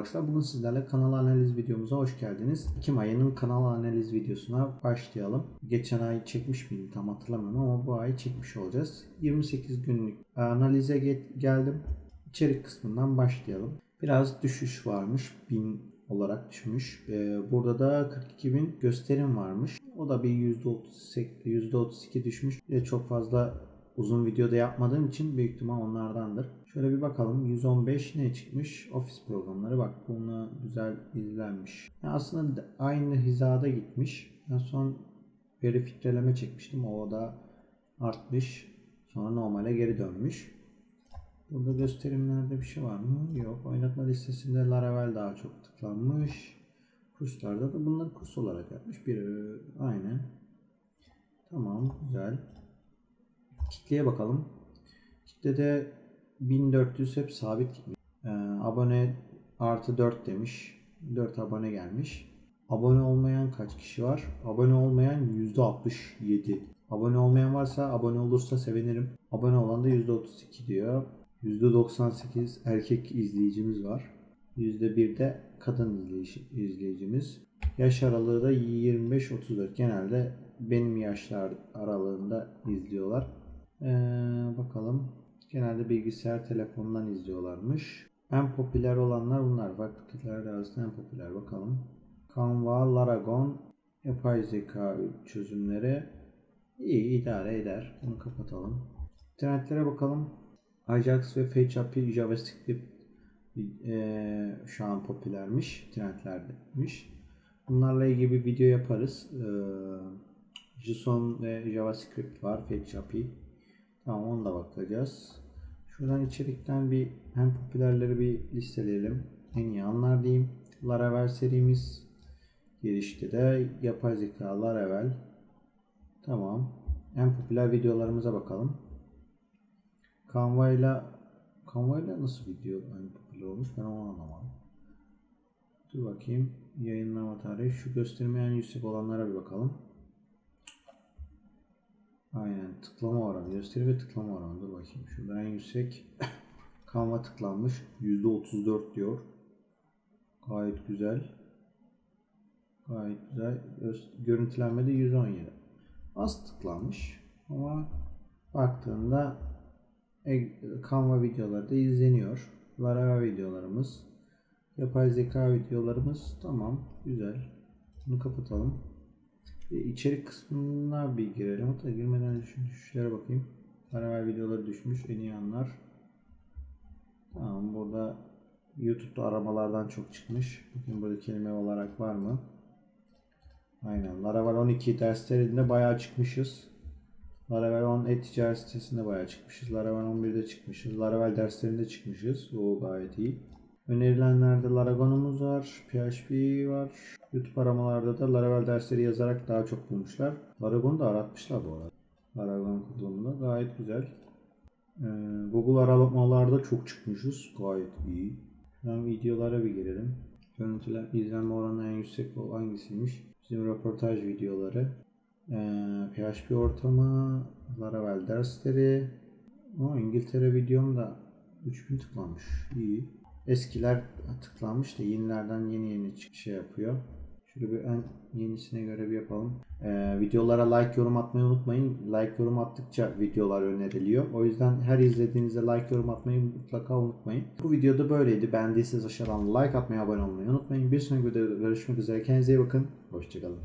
arkadaşlar. Bugün sizlerle kanal analiz videomuza hoş geldiniz. Ekim ayının kanal analiz videosuna başlayalım. Geçen ay çekmiş miydim tam hatırlamıyorum ama bu ay çekmiş olacağız. 28 günlük analize ge- geldim. İçerik kısmından başlayalım. Biraz düşüş varmış. 1000 olarak düşmüş. Ee, burada da 42 bin gösterim varmış. O da bir %38, %32 düşmüş. Çok fazla uzun videoda yapmadığım için büyük ihtimal onlardandır. Şöyle bir bakalım 115 ne çıkmış? Ofis programları bak bunu güzel izlenmiş. Yani aslında aynı hizada gitmiş. En son veri filtreleme çekmiştim. O da artmış. Sonra normale geri dönmüş. Burada gösterimlerde bir şey var mı? Yok. Oynatma listesinde Laravel daha çok tıklanmış. Kurslarda da bunları kurs olarak yapmış. Bir aynen. Tamam güzel. Kitleye bakalım. Kitlede 1400 hep sabit. Ee, abone artı 4 demiş. 4 abone gelmiş. Abone olmayan kaç kişi var? Abone olmayan %67. Abone olmayan varsa abone olursa sevinirim. Abone olan da %32 diyor. %98 erkek izleyicimiz var. %1 de kadın izleyici, izleyicimiz. Yaş aralığı da 25-34. Genelde benim yaşlar aralığında izliyorlar. Ee, bakalım. Genelde bilgisayar telefondan izliyorlarmış. En popüler olanlar bunlar. Farklı kitleler arasında en popüler. Bakalım. Canva, Laragon, yapay zeka çözümleri iyi idare eder. Bunu kapatalım. Trendlere bakalım. Ajax ve PHP JavaScript e, şu an popülermiş. Trendlerdeymiş. Bunlarla ilgili bir video yaparız. E, JSON ve JavaScript var. PHP. Tamam onu da bakacağız. Şuradan içerikten bir hem popülerleri bir listeleyelim. En iyi anlar diyeyim. Laravel serimiz. Girişte de yapay zeka Laravel. Tamam. En popüler videolarımıza bakalım. Canva ile Canva ile nasıl video en popüler olmuş ben onu anlamadım. Dur bakayım. Yayınlama tarihi. Şu gösterime en yüksek olanlara bir bakalım. Aynen tıklama oranı gösteri ve tıklama oranı. Dur bakayım. Şurada en yüksek Canva tıklanmış. %34 diyor. Gayet güzel. Gayet güzel. Öz- Görüntülenmede 117. Az tıklanmış ama baktığında Canva videoları da izleniyor. Laravel videolarımız, yapay zeka videolarımız tamam, güzel. Bunu kapatalım. E, içerik kısmına bir girelim. Hatta girmeden önce şu düşüşlere bakayım. Laravel videoları düşmüş, en iyi anlar. Tamam, burada YouTube'da aramalardan çok çıkmış. Bakın burada kelime olarak var mı? Aynen. Laravel 12 derslerinde bayağı çıkmışız. Laravel 10 e-ticaret sitesinde bayağı çıkmışız. Laravel 11'de çıkmışız. Laravel derslerinde çıkmışız. O gayet iyi. Önerilenlerde Laragon'umuz var. PHP var. YouTube aramalarda da Laravel dersleri yazarak daha çok bulmuşlar. Laragon'u da aratmışlar bu arada. Laragon kurulumunda gayet güzel. Ee, Google aramalarda çok çıkmışız. Gayet iyi. Şuradan videolara bir girelim. Görüntüler izlenme oranı en yüksek o hangisiymiş? Bizim röportaj videoları. Ee, PHP ortamı, Laravel dersleri. O İngiltere videom da 3000 tıklanmış. İyi. Eskiler tıklanmış da yenilerden yeni yeni şey yapıyor. Şöyle bir en yenisine göre bir yapalım. Ee, videolara like yorum atmayı unutmayın. Like yorum attıkça videolar öneriliyor. O yüzden her izlediğinizde like yorum atmayı mutlaka unutmayın. Bu videoda böyleydi. Beğendiyseniz aşağıdan like atmayı, abone olmayı unutmayın. Bir sonraki videoda görüşmek üzere. Kendinize iyi bakın. Hoşçakalın.